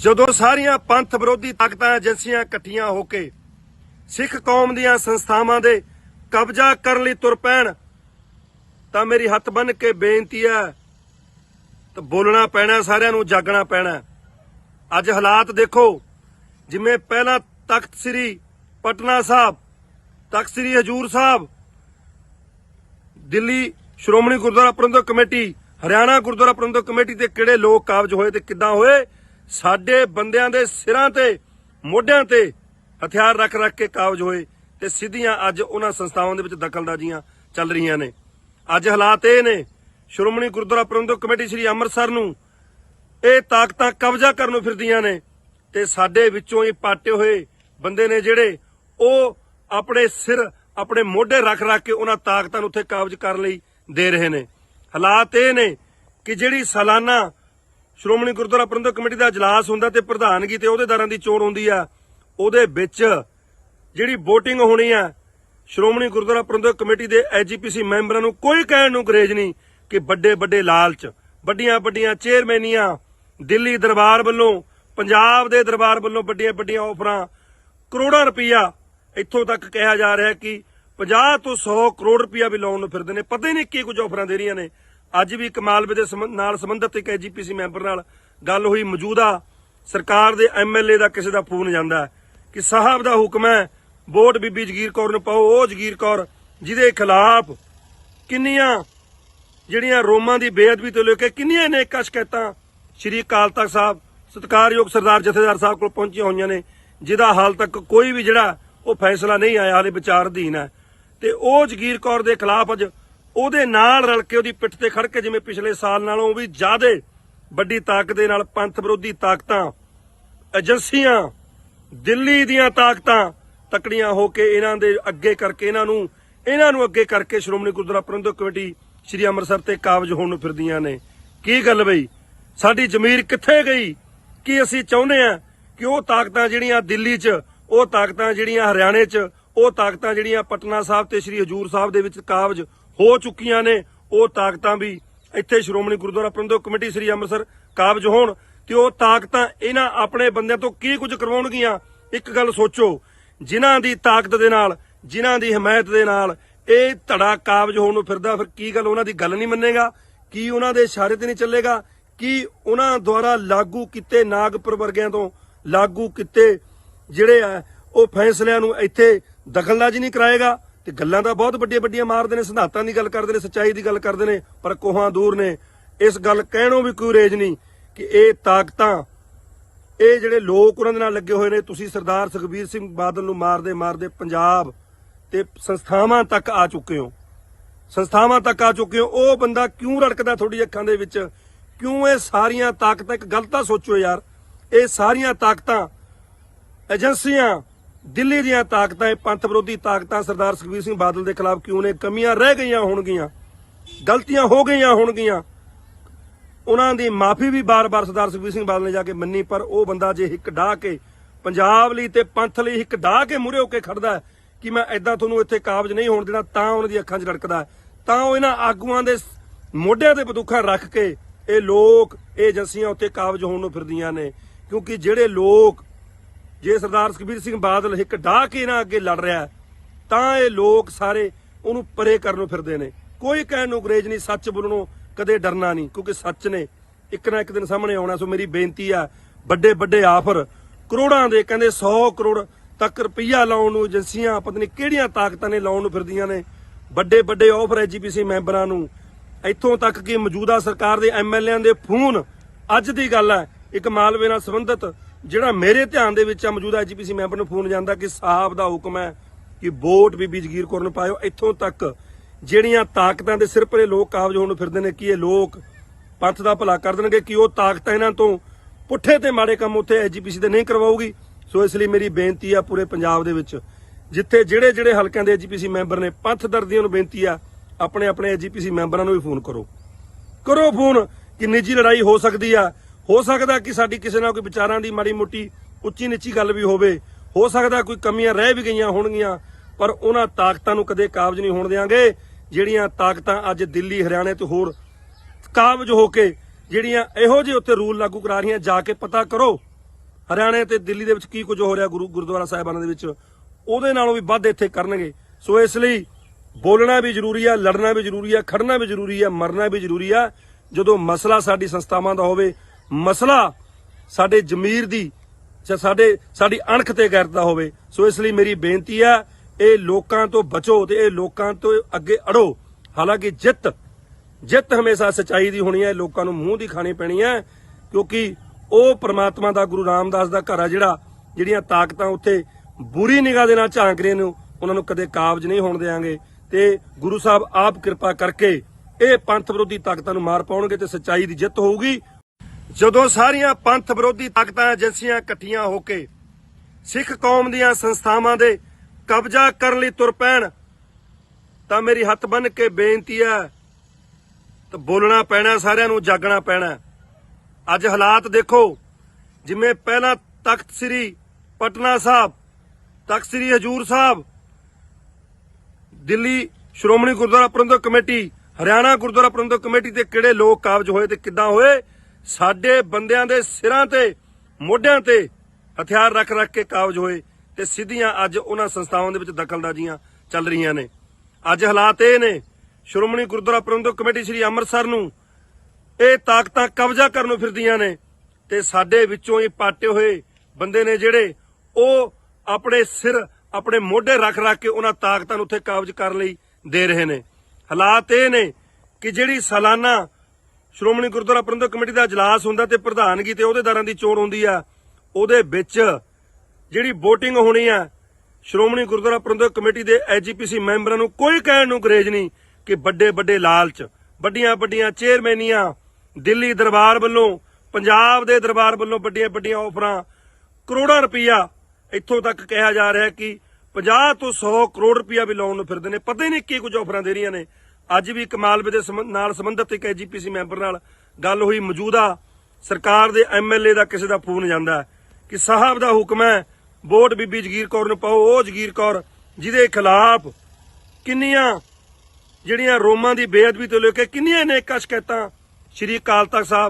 ਜਦੋਂ ਸਾਰੀਆਂ ਪੰਥ ਵਿਰੋਧੀ ਤਾਕਤਾਂ ਏਜੰਸੀਆਂ ਇਕੱਠੀਆਂ ਹੋ ਕੇ ਸਿੱਖ ਕੌਮ ਦੀਆਂ ਸੰਸਥਾਵਾਂ ਦੇ ਕਬਜ਼ਾ ਕਰਨ ਲਈ ਤੁਰ ਪੈਣ, ਤਾਂ ਮੇਰੀ ਹੱਥ ਬੰਨ ਕੇ ਬੇਨਤੀ ਹੈ, ਤਾਂ ਬੋਲਣਾ ਪੈਣਾ, ਸਾਰਿਆਂ ਨੂੰ ਜਾਗਣਾ ਪੈਣਾ। ਅੱਜ ਹਾਲਾਤ ਦੇਖੋ, ਜਿਵੇਂ ਪਹਿਲਾਂ ਤਖਤ ਸ੍ਰੀ ਪਟਨਾ ਸਾਹਿਬ, ਤਖਤ ਸ੍ਰੀ ਹਜੂਰ ਸਾਹਿਬ, ਦਿੱਲੀ ਸ਼੍ਰੋਮਣੀ ਗੁਰਦੁਆਰਾ ਪ੍ਰਬੰਧਕ ਕਮੇਟੀ, ਹਰਿਆਣਾ ਗੁਰਦੁਆਰਾ ਪ੍ਰਬੰਧਕ ਕਮੇਟੀ ਤੇ ਕਿਹੜੇ ਲੋਕ ਕਾਬਜ ਹੋਏ ਤੇ ਕਿੱਦਾਂ ਹੋਏ ਸਾਡੇ ਬੰਦਿਆਂ ਦੇ ਸਿਰਾਂ ਤੇ, ਮੋਢਿਆਂ ਤੇ ਹਥਿਆਰ ਰੱਖ ਰੱਖ ਕੇ ਕਾਬਜ ਹੋਏ ਤੇ ਸਿੱਧੀਆਂ ਅੱਜ ਉਹਨਾਂ ਸੰਸਥਾਵਾਂ ਦੇ ਵਿੱਚ ਦਖਲਦਾਜ਼ੀਆਂ ਚੱਲ ਰਹੀਆਂ ਨੇ। ਅੱਜ ਹਾਲਾਤ ਇਹ ਨੇ, ਸ਼੍ਰੋਮਣੀ ਗੁਰਦੁਆਰਾ ਪ੍ਰਬੰਧਕ ਕਮੇਟੀ ਸ੍ਰੀ ਅੰਮ੍ਰਿਤਸਰ ਨੂੰ ਇਹ ਤਾਕਤਾਂ ਕਬਜ਼ਾ ਕਰਨ ਨੂੰ ਫਿਰਦੀਆਂ ਨੇ ਤੇ ਸਾਡੇ ਵਿੱਚੋਂ ਇਹ ਪਾਟੇ ਹੋਏ ਬੰਦੇ ਨੇ ਜਿਹੜੇ ਉਹ ਆਪਣੇ ਸਿਰ, ਆਪਣੇ ਮੋਢੇ ਰੱਖ ਰੱਖ ਕੇ ਉਹਨਾਂ ਤਾਕਤਾਂ ਨੂੰ ਉੱਥੇ ਕਾਬਜ ਕਰਨ ਲਈ ਦੇ ਰਹੇ ਨੇ। ਹਾਲਾਤ ਇਹ ਨੇ ਕਿ ਜਿਹੜੀ ਸਾਲਾਨਾ ਸ਼੍ਰੋਮਣੀ ਗੁਰਦੁਆਰਾ ਪ੍ਰਬੰਧਕ ਕਮੇਟੀ ਦਾ ਇਜਲਾਸ ਹੁੰਦਾ ਤੇ ਪ੍ਰਧਾਨਗੀ ਤੇ ਅਹੁਦੇਦਾਰਾਂ ਦੀ ਚੋਣ ਹੁੰਦੀ ਆ। ਉਹਦੇ ਵਿੱਚ ਜਿਹੜੀ VOTING ਹੋਣੀ ਆ, ਸ਼੍ਰੋਮਣੀ ਗੁਰਦੁਆਰਾ ਪ੍ਰਬੰਧਕ ਕਮੇਟੀ ਦੇ ਐਜੀਪੀਸੀ ਮੈਂਬਰਾਂ ਨੂੰ ਕੋਈ ਕਹਿਣ ਨੂੰ ਗਰੇਜ ਨਹੀਂ ਕਿ ਵੱਡੇ ਵੱਡੇ ਲਾਲਚ, ਵੱਡੀਆਂ ਵੱਡੀਆਂ ਚੇਅਰਮੈਨੀਆਂ, ਦਿੱਲੀ ਦਰਬਾਰ ਵੱਲੋਂ, ਪੰਜਾਬ ਦੇ ਦਰਬਾਰ ਵੱਲੋਂ ਵੱਡੀਆਂ ਵੱਡੀਆਂ ਆਫਰਾਂ, ਕਰੋੜਾਂ ਰੁਪਈਆ ਇੱਥੋਂ ਤੱਕ ਕਿਹਾ ਜਾ ਰਿਹਾ ਕਿ 50 ਤੋਂ 100 ਕਰੋੜ ਰੁਪਈਆ ਵੀ ਲਾਉਣ ਨੂੰ ਫਿਰਦੇ ਨੇ। ਪਤਾ ਹੀ ਨਹੀਂ ਕੀ ਕੁਝ ਆਫਰਾਂ ਦੇ ਰਹੀਆਂ ਨੇ। ਅੱਜ ਵੀ ਇੱਕ ਮਾਲਵੇ ਦੇ ਸੰਬੰਧ- ਨਾਲ ਸੰਬੰਧਿਤ ਇੱਕ ਐਜੀਪੀਸੀ ਮੈਂਬਰ ਨਾਲ ਗੱਲ ਹੋਈ ਮੌਜੂਦਾ ਸਰਕਾਰ ਦੇ ਐਮਐਲਏ ਦਾ ਕਿਸੇ ਦਾ ਫੋਨ ਜਾਂਦਾ ਕਿ ਸਾਹਿਬ ਦਾ ਹੁਕਮ ਹੈ, ਵੋਟ ਬੀਬੀ ਜਗੀਰ ਕੌਰ ਨੂੰ ਪਾਓ, ਉਹ ਜਗੀਰ ਕੌਰ ਜਿਹਦੇ ਖਿਲਾਫ ਕਿੰਨੀਆਂ ਜਿਹੜੀਆਂ ਰੋਮਾਂ ਦੀ ਬੇਅਦਬੀ ਤੋਂ ਲੈ ਕੇ ਕਿੰਨੀਆਂ ਅਨੇਕਾਂ ਸ਼ਿਕਾਇਤਾਂ ਸ਼੍ਰੀ ਅਕਾਲ ਤਖਤ ਸਾਹਿਬ, ਸਤਿਕਾਰਯੋਗ ਸਰਦਾਰ ਜਥੇਦਾਰ ਸਾਹਿਬ ਕੋਲ ਪਹੁੰਚੀਆਂ ਹੋਈਆਂ ਨੇ, ਜਿਹਦਾ ਹਾਲ ਤੱਕ ਕੋਈ ਵੀ ਜਿਹੜਾ ਉਹ ਫੈਸਲਾ ਨਹੀਂ ਆਇਆ, ਹਾਲੇ ਵਿਚਾਰ ਅਧੀਨ ਹੈ। ਤੇ ਉਹ ਜਗੀਰ ਕੌਰ ਦੇ ਖਿਲਾਫ ਅੱਜ ਉਹਦੇ ਨਾਲ ਰਲ ਕੇ ਉਹਦੀ ਪਿੱਠ ਤੇ ਖੜ ਕੇ ਜਿਵੇਂ ਪਿਛਲੇ ਸਾਲ ਨਾਲੋਂ ਵੀ ਜ਼ਿਆਦਾ ਵੱਡੀ ਤਾਕਤ ਦੇ ਨਾਲ ਪੰਥ ਵਿਰੋਧੀ ਤਾਕਤਾਂ, ਏਜੰਸੀਆਂ, ਦਿੱਲੀ ਦੀਆਂ ਤਾਕਤਾਂ ਤਕੜੀਆਂ ਹੋ ਕੇ ਇਹਨਾਂ ਦੇ ਅੱਗੇ ਕਰਕੇ ਇਹਨਾਂ ਨੂੰ ਇਹਨਾਂ ਨੂੰ ਅੱਗੇ ਕਰਕੇ ਸ਼੍ਰੋਮਣੀ ਗੁਰਦੁਆਰਾ ਪ੍ਰਬੰਧਕ ਕਮੇਟੀ ਸ੍ਰੀ ਅੰਮ੍ਰਿਤਸਰ ਤੇ ਕਾਬਜ ਹੋਣ ਨੂੰ ਫਿਰਦੀਆਂ ਨੇ। ਕੀ ਗੱਲ ਬਈ? ਸਾਡੀ ਜ਼ਮੀਰ ਕਿੱਥੇ ਗਈ? ਕੀ ਅਸੀਂ ਚਾਹੁੰਦੇ ਆ ਕਿ ਉਹ ਤਾਕਤਾਂ ਜਿਹੜੀਆਂ ਦਿੱਲੀ 'ਚ, ਉਹ ਤਾਕਤਾਂ ਜਿਹੜੀਆਂ ਹਰਿਆਣੇ 'ਚ, ਉਹ ਤਾਕਤਾਂ ਜਿਹੜੀਆਂ ਪਟਨਾ ਸਾਹਿਬ ਤੇ ਸ੍ਰੀ ਹਜੂਰ ਸਾਹਿਬ ਦੇ ਵਿੱਚ ਕਾਬਜ ਹੋ ਚੁੱਕੀਆਂ ਨੇ, ਉਹ ਤਾਕਤਾਂ ਵੀ ਇੱਥੇ ਸ਼੍ਰੋਮਣੀ ਗੁਰਦੁਆਰਾ ਪ੍ਰਬੰਧਕ ਕਮੇਟੀ ਸ੍ਰੀ ਅੰਮ੍ਰਿਤਸਰ ਕਾਬਜ ਹੋਣ ਤੇ ਉਹ ਤਾਕਤਾਂ ਇਹਨਾਂ ਆਪਣੇ ਬੰਦਿਆਂ ਤੋਂ ਕੀ ਕੁਝ ਕਰਵਾਉਣਗੀਆਂ, ਇੱਕ ਗੱਲ ਸੋਚੋ, ਜਿਨ੍ਹਾਂ ਦੀ ਤਾਕਤ ਦੇ ਨਾਲ, ਜਿਨ੍ਹਾਂ ਦੀ ਹਮਾਇਤ ਦੇ ਨਾਲ ਇਹ ਧੜਾ ਕਾਬਜ ਹੋਣ ਨੂੰ ਫਿਰਦਾ, ਫਿਰ ਕੀ ਗੱਲ ਉਹਨਾਂ ਦੀ ਗੱਲ ਨਹੀਂ ਮੰਨੇਗਾ? ਕੀ ਉਹਨਾਂ ਦੇ ਇਸ਼ਾਰੇ ਤੇ ਨਹੀਂ ਚੱਲੇਗਾ? ਕੀ ਉਹਨਾਂ ਦੁਆਰਾ ਲਾਗੂ ਕੀਤੇ ਨਾਗਪੁਰ ਵਰਗਿਆਂ ਤੋਂ ਲਾਗੂ ਕੀਤੇ ਜਿਹੜੇ ਆ, ਉਹ ਫੈਸਲਿਆਂ ਨੂੰ ਇੱਥੇ ਦਖਲਅੰਦਾਜ਼ੀ ਨਹੀਂ ਕਰਾਏਗਾ? ਤੇ ਗੱਲਾਂ ਤਾਂ ਬਹੁਤ ਵੱਡੀਆਂ ਵੱਡੀਆਂ ਮਾਰਦੇ ਨੇ, ਸਿਧਾਂਤਾਂ ਦੀ ਗੱਲ ਕਰਦੇ ਨੇ, ਸੱਚਾਈ ਦੀ ਗੱਲ ਕਰਦੇ ਨੇ, ਪਰ ਕੋਹਾਂ ਦੂਰ ਨੇ। ਇਸ ਗੱਲ ਕਹਿਣੋਂ ਵੀ ਕੋਈ ਰੇਜ ਨਹੀਂ ਕਿ ਇਹ ਤਾਕਤਾਂ, ਇਹ ਜਿਹੜੇ ਲੋਕ ਉਹਨਾਂ ਦੇ ਨਾਲ ਲੱਗੇ ਹੋਏ ਨੇ, ਤੁਸੀਂ ਸਰਦਾਰ ਸੁਖਬੀਰ ਸਿੰਘ ਬਾਦਲ ਨੂੰ ਮਾਰਦੇ ਮਾਰਦੇ ਪੰਜਾਬ ਤੇ ਸੰਸਥਾਵਾਂ ਤੱਕ ਆ ਚੁੱਕੇ ਹੋ। ਸੰਸਥਾਵਾਂ ਤੱਕ ਆ ਚੁੱਕੇ ਹੋ, ਉਹ ਬੰਦਾ ਕਿਉਂ ਰੜਕਦਾ ਤੁਹਾਡੀ ਅੱਖਾਂ ਦੇ ਵਿੱਚ? ਕਿਉਂ ਇਹ ਸਾਰੀਆਂ ਤਾਕਤਾਂ, ਇੱਕ ਗੱਲ ਤਾਂ ਸੋਚੋ ਯਾਰ, ਇਹ ਸਾਰੀਆਂ ਤਾਕਤਾਂ, ਏਜੰਸੀਆਂ ਦਿੱਲੀ ਦੀਆਂ ਤਾਕਤਾਂ, ਇਹ ਪੰਥ ਵਿਰੋਧੀ ਤਾਕਤਾਂ ਸਰਦਾਰ ਸੁਖਬੀਰ ਸਿੰਘ ਬਾਦਲ ਦੇ ਖਿਲਾਫ ਕਿਉਂ ਨੇ? ਕਮੀਆਂ ਰਹਿ ਗਈਆਂ ਹੋਣਗੀਆਂ, ਗਲਤੀਆਂ ਹੋ ਗਈਆਂ ਹੋਣਗੀਆਂ। ਉਹਨਾਂ ਦੀ ਮਾਫੀ ਵੀ ਬਾਰ-ਬਾਰ ਸਰਦਾਰ ਸੁਖਬੀਰ ਸਿੰਘ ਬਾਦਲ ਨੇ ਜਾ ਕੇ ਮੰਨੀ, ਪਰ ਉਹ ਬੰਦਾ ਜੇ ਇੱਕ ਡਾਹ ਕੇ, ਪੰਜਾਬ ਲਈ ਤੇ ਪੰਥ ਲਈ ਇੱਕ ਡਾਹ ਕੇ ਮੂਹਰੇ ਹੋ ਕੇ ਖੜਦਾ ਕਿ ਮੈਂ ਐਦਾਂ ਤੁਹਾਨੂੰ ਇੱਥੇ ਕਾਬਜ ਨਹੀਂ ਹੋਣ ਦੇਣਾ, ਤਾਂ ਉਹਨਾਂ ਦੀ ਅੱਖਾਂ 'ਚ ਰੜਕਦਾ ਤਾਂ ਉਹ ਇਹਨਾਂ ਆਗੂਆਂ ਦੇ ਮੋਢਿਆਂ ਤੇ ਬੰਦੂਕਾਂ ਰੱਖ ਕੇ ਇਹ ਲੋਕ, ਇਹ ਏਜੰਸੀਆਂ ਉੱਤੇ ਕਾਬਜ ਹੋਣ ਨੂੰ ਫਿਰਦੀਆਂ ਨੇ, ਕਿਉਂਕਿ ਜਿਹੜੇ ਲੋਕ ਜੇ ਸਰਦਾਰ ਸੁਖਬੀਰ ਸਿੰਘ ਬਾਦਲ ਇੱਕ ਡਾਹ ਕੇ ਇਹਨਾਂ ਅੱਗੇ ਲੜ ਰਿਹਾ ਤਾਂ ਇਹ ਲੋਕ ਸਾਰੇ ਉਹਨੂੰ ਪਰੇ ਕਰਨ ਨੂੰ ਫਿਰਦੇ ਨੇ। ਕੋਈ ਕਹਿਣ ਨੂੰ ਗਰੇਜ ਨਹੀਂ, ਸੱਚ ਬੋਲਣੋਂ ਕਦੇ ਡਰਨਾ ਨਹੀਂ, ਕਿਉਂਕਿ ਸੱਚ ਨੇ ਇੱਕ ਨਾ ਇੱਕ ਦਿਨ ਸਾਹਮਣੇ ਆਉਣਾ, ਸੋ ਮੇਰੀ ਬੇਨਤੀ ਆ ਵੱਡੇ ਵੱਡੇ ਆਫਰ। ਕਰੋੜਾਂ ਦੇ, ਕਹਿੰਦੇ 100 ਕਰੋੜ ਤੱਕ ਰੁਪਈਆ ਲਾਉਣ ਨੂੰ ਏਜੰਸੀਆਂ ਪਤਨੀ ਕਿਹੜੀਆਂ ਤਾਕਤਾਂ ਨੇ ਲਾਉਣ ਨੂੰ ਫਿਰਦੀਆਂ ਨੇ। ਵੱਡੇ ਵੱਡੇ ਆਫਰ ਐਜੀਪੀਸੀ ਮੈਂਬਰਾਂ ਨੂੰ। ਇੱਥੋਂ ਤੱਕ ਕਿ ਮੌਜੂਦਾ ਸਰਕਾਰ ਦੇ ਐਮਐਲਏਆਂ ਦੇ ਫੋਨ, ਅੱਜ ਦੀ ਗੱਲ ਹੈ, ਇੱਕ ਮਾਲਵੇ ਨਾਲ ਸੰਬੰਧਿਤ ਜਿਹੜਾ ਮੇਰੇ ਧਿਆਨ ਦੇ ਵਿੱਚ ਆ ਮੌਜੂਦਾ ਐਜੀਪੀਸੀ ਮੈਂਬਰ ਨੂੰ ਫੋਨ ਜਾਂਦਾ ਕਿ ਸਾਹਿਬ ਦਾ ਹੁਕਮ ਹੈ ਕਿ ਵੋਟ ਬੀਬੀ ਜਗੀਰ ਕੌਰ ਨੂੰ ਪਾਇਓ। ਇੱਥੋਂ ਤੱਕ ਜਿਹੜੀਆਂ ਤਾਕਤਾਂ ਦੇ ਸਿਰ ਪਰੇ ਲੋਕ ਕਾਬਜ ਹੋਣ ਨੂੰ ਫਿਰਦੇ ਨੇ, ਕਿ ਇਹ ਲੋਕ ਪੰਥ ਦਾ ਭਲਾ ਕਰ ਦੇਣਗੇ, ਕਿ ਉਹ ਤਾਕਤਾਂ ਇਹਨਾਂ ਤੋਂ ਪੁੱਠੇ ਤੇ ਮਾੜੇ ਕੰਮ ਉੱਥੇ ਐਜੀਪੀਸੀ ਦੇ ਨਹੀਂ ਕਰਵਾਉਗੀ ਸੋ ਇਸ ਲਈ ਮੇਰੀ ਬੇਨਤੀ ਆ ਪੂਰੇ ਪੰਜਾਬ ਦੇ ਵਿੱਚ, ਜਿੱਥੇ ਜਿਹੜੇ ਜਿਹੜੇ ਹਲਕਿਆਂ ਦੇ ਐਜੀਪੀਸੀ ਮੈਂਬਰ ਨੇ, ਪੰਥ ਦਰਦੀਆਂ ਨੂੰ ਬੇਨਤੀ ਆ, ਆਪਣੇ ਆਪਣੇ ਐਜੀਪੀਸੀ ਮੈਂਬਰਾਂ ਨੂੰ ਵੀ ਫੋਨ ਕਰੋ। ਕਰੋ ਫੋਨ, ਕਿ ਨਿੱਜੀ ਲੜਾਈ ਹੋ ਸਕਦੀ ਆ ਹੋ ਸਕਦਾ ਕਿ ਸਾਡੀ ਕਿਸੇ ਨਾਲ ਕੋਈ ਵਿਚਾਰਾਂ ਦੀ ਮਾੜੀ ਮੋਟੀ ਉੱਚੀ ਨੀਚੀ ਗੱਲ ਵੀ ਹੋਵੇ। ਹੋ ਸਕਦਾ ਕੋਈ ਕਮੀਆਂ ਰਹਿ ਵੀ ਗਈਆਂ ਹੋਣਗੀਆਂ, ਪਰ ਉਹਨਾਂ ਤਾਕਤਾਂ ਨੂੰ ਕਦੇ ਕਾਬਜ ਨਹੀਂ ਹੋਣ ਦੇਵਾਂਗੇ ਜਿਹੜੀਆਂ ਤਾਕਤਾਂ ਅੱਜ ਦਿੱਲੀ, ਹਰਿਆਣੇ ਤੇ ਹੋਰ ਕਾਬਜ ਹੋ ਕੇ ਜਿਹੜੀਆਂ ਇਹੋ ਜਿਹੇ ਉੱਤੇ ਰੂਲ ਲਾਗੂ ਕਰਾ ਰਹੀਆਂ, ਜਾ ਕੇ ਪਤਾ ਕਰੋ ਹਰਿਆਣੇ ਤੇ ਦਿੱਲੀ ਦੇ ਵਿੱਚ ਕੀ ਕੁਝ ਹੋ ਰਿਹਾ ਗੁਰੂ ਗੁਰਦੁਆਰਾ ਸਾਹਿਬਾਨਾਂ ਦੇ ਵਿੱਚ। ਉਹਦੇ ਨਾਲੋਂ ਵੀ ਵੱਧ ਇੱਥੇ ਕਰਨਗੇ। ਸੋ ਇਸ ਲਈ ਬੋਲਣਾ ਵੀ ਜ਼ਰੂਰੀ ਆ, ਲੜਨਾ ਵੀ ਜ਼ਰੂਰੀ ਆ, ਖੜਨਾ ਵੀ ਜ਼ਰੂਰੀ ਆ, ਮਰਨਾ ਵੀ ਜ਼ਰੂਰੀ ਆ। ਜਦੋਂ ਮਸਲਾ ਸਾਡੀ ਸੰਸਥਾਵਾਂ ਦਾ ਹੋਵੇ ਮਸਲਾ ਸਾਡੇ ਜ਼ਮੀਰ ਦੀ ਜਾਂ ਸਾਡੇ, ਸਾਡੀ ਅਣਖ ਤੇ ਗੈਰਤ ਹੋਵੇ। ਸੋ ਇਸ ਲਈ ਮੇਰੀ ਬੇਨਤੀ ਆ, ਇਹ ਲੋਕਾਂ ਤੋਂ ਬਚੋ ਤੇ ਇਹ ਲੋਕਾਂ ਤੋਂ ਅੱਗੇ ਅੜੋ। ਹਾਲਾਂਕਿ ਜਿੱਤ ਜਿੱਤ ਹਮੇਸ਼ਾ ਸਚਾਈ ਦੀ ਹੋਣੀ ਹੈ ਲੋਕਾਂ ਨੂੰ ਮੂੰਹ ਦੀ ਖਾਣੀ ਪੈਣੀ ਹੈ ਕਿਉਂਕਿ ਉਹ ਪ੍ਰਮਾਤਮਾ ਦਾ, ਗੁਰੂ ਰਾਮਦਾਸ ਦਾ ਘਰ ਆ ਜਿਹੜਾ, ਜਿਹੜੀਆਂ ਤਾਕਤਾਂ ਉੱਥੇ ਬੁਰੀ ਨਿਗਾਹ ਦੇ ਨਾਲ ਝਾਂਕ ਰਹੇ ਨੇ, ਉਹਨਾਂ ਨੂੰ ਕਦੇ ਕਾਬਜ ਨਹੀਂ ਹੋਣ ਦੇਵਾਂਗੇ ਤੇ ਗੁਰੂ ਸਾਹਿਬ ਆਪ ਕਿਰਪਾ ਕਰਕੇ ਇਹ ਪੰਥ ਵਿਰੋਧੀ ਤਾਕਤਾਂ ਨੂੰ ਮਾਰ ਪਾਉਣਗੇ ਤੇ ਸਚਾਈ ਦੀ ਜਿੱਤ ਹੋਊਗੀ। ਜਦੋਂ ਸਾਰੀਆਂ ਪੰਥ ਵਿਰੋਧੀ ਤਾਕਤਾਂ ਏਜੰਸੀਆਂ ਇਕੱਠੀਆਂ ਹੋ ਕੇ ਸਿੱਖ ਕੌਮ ਦੀਆਂ ਸੰਸਥਾਵਾਂ ਦੇ ਕਬਜ਼ਾ ਕਰਨ ਲਈ ਤੁਰ ਪੈਣ, ਤਾਂ ਮੇਰੀ ਹੱਥ ਬੰਨ ਕੇ ਬੇਨਤੀ ਹੈ, ਤਾਂ ਬੋਲਣਾ ਪੈਣਾ, ਸਾਰਿਆਂ ਨੂੰ ਜਾਗਣਾ ਪੈਣਾ ਅੱਜ ਹਾਲਾਤ ਦੇਖੋ, ਜਿਵੇਂ ਪਹਿਲਾਂ ਤਖਤ ਸ੍ਰੀ ਪਟਨਾ ਸਾਹਿਬ, ਤਖਤ ਸ੍ਰੀ ਹਜੂਰ ਸਾਹਿਬ, ਦਿੱਲੀ ਸ਼੍ਰੋਮਣੀ ਗੁਰਦੁਆਰਾ ਪ੍ਰਬੰਧਕ ਕਮੇਟੀ, ਹਰਿਆਣਾ ਗੁਰਦੁਆਰਾ ਪ੍ਰਬੰਧਕ ਕਮੇਟੀ ਤੇ ਕਿਹੜੇ ਲੋਕ ਕਾਬਜ ਹੋਏ ਤੇ ਕਿੱਦਾਂ ਹੋਏ ਸਾਡੇ ਬੰਦਿਆਂ ਦੇ ਸਿਰਾਂ ਤੇ, ਮੋਢਿਆਂ ਤੇ ਹਥਿਆਰ ਰੱਖ ਰੱਖ ਕੇ ਕਾਬਜ ਹੋਏ ਤੇ ਸਿੱਧੀਆਂ ਅੱਜ ਉਹਨਾਂ ਸੰਸਥਾਵਾਂ ਦੇ ਵਿੱਚ ਦਖਲਅੰਦਾਜ਼ੀਆਂ ਚੱਲ ਰਹੀਆਂ ਨੇ। ਅੱਜ ਹਾਲਾਤ ਇਹ ਨੇ, ਸ਼੍ਰੋਮਣੀ ਗੁਰਦੁਆਰਾ ਪ੍ਰਬੰਧਕ ਕਮੇਟੀ ਸ੍ਰੀ ਅੰਮ੍ਰਿਤਸਰ ਨੂੰ ਇਹ ਤਾਕਤਾਂ ਕਬਜ਼ਾ ਕਰਨ ਨੂੰ ਫਿਰਦੀਆਂ ਨੇ ਤੇ ਸਾਡੇ ਵਿੱਚੋਂ ਇਹ ਪਾਟੇ ਹੋਏ ਬੰਦੇ ਨੇ ਜਿਹੜੇ ਉਹ ਆਪਣੇ ਸਿਰ, ਆਪਣੇ ਮੋਢੇ ਰੱਖ ਰੱਖ ਕੇ ਉਹਨਾਂ ਤਾਕਤਾਂ ਨੂੰ ਉੱਥੇ ਕਾਬਜ ਕਰਨ ਲਈ ਦੇ ਰਹੇ ਨੇ। ਹਾਲਾਤ ਇਹ ਨੇ ਕਿ ਜਿਹੜੀ ਸਾਲਾਨਾ ਸ਼੍ਰੋਮਣੀ ਗੁਰਦੁਆਰਾ ਪ੍ਰਬੰਧਕ ਕਮੇਟੀ ਦਾ ਇਜਲਾਸ ਹੁੰਦਾ ਤੇ ਪ੍ਰਧਾਨਗੀ ਤੇ ਅਹੁਦੇਦਾਰਾਂ ਦੀ ਚੋਣ ਹੁੰਦੀ ਆ। ਉਹਦੇ ਵਿੱਚ ਜਿਹੜੀ VOTING ਹੋਣੀ ਆ, ਸ਼੍ਰੋਮਣੀ ਗੁਰਦੁਆਰਾ ਪ੍ਰਬੰਧਕ ਕਮੇਟੀ ਦੇ ਐਜੀਪੀਸੀ ਮੈਂਬਰਾਂ ਨੂੰ ਕੋਈ ਕਹਿਣ ਨੂੰ ਗਰੇਜ ਨਹੀਂ ਕਿ ਵੱਡੇ ਵੱਡੇ ਲਾਲਚ, ਵੱਡੀਆਂ ਵੱਡੀਆਂ ਚੇਅਰਮੈਨੀਆਂ, ਦਿੱਲੀ ਦਰਬਾਰ ਵੱਲੋਂ, ਪੰਜਾਬ ਦੇ ਦਰਬਾਰ ਵੱਲੋਂ ਵੱਡੀਆਂ ਵੱਡੀਆਂ ਆਫਰਾਂ, ਕਰੋੜਾਂ ਰੁਪਈਆ ਇੱਥੋਂ ਤੱਕ ਕਿਹਾ ਜਾ ਰਿਹਾ ਕਿ 50 ਤੋਂ 100 ਕਰੋੜ ਰੁਪਈਆ ਵੀ ਲਾਉਣ ਨੂੰ ਫਿਰਦੇ ਨੇ। ਪਤਾ ਹੀ ਨਹੀਂ ਕੀ ਕੁਝ ਆਫਰਾਂ ਦੇ ਰਹੀਆਂ ਨੇ। ਅੱਜ ਵੀ ਕਮਾਲਵੇ ਦੇ ਨਾਲ ਸੰਬੰਧਿਤ ਇੱਕ ਐਜੀਪੀਸੀ ਮੈਂਬਰ ਨਾਲ ਗੱਲ ਹੋਈ ਮੌਜੂਦਾ ਸਰਕਾਰ ਦੇ ਐਮਐਲਏ ਦਾ ਕਿਸੇ ਦਾ ਫੋਨ ਜਾਂਦਾ। ਕਿ ਸਾਹਿਬ ਦਾ ਹੁਕਮ ਹੈ, ਵੋਟ ਬੀਬੀ ਜਗੀਰ ਕੌਰ ਨੂੰ ਪਾਓ, ਉਹ ਜਗੀਰ ਕੌਰ ਜਿਹਦੇ ਖਿਲਾਫ ਕਿੰਨੀਆਂ ਜਿਹੜੀਆਂ ਰੋਮਾਂ ਦੀ ਬੇਅਦਬੀ ਤੋਂ ਲੈ ਕੇ ਕਿੰਨੀਆਂ ਨੇਕਾਂ ਸ਼ਿਕਾਇਤਾਂ ਸ਼੍ਰੀ ਅਕਾਲ ਤਖਤ ਸਾਹਿਬ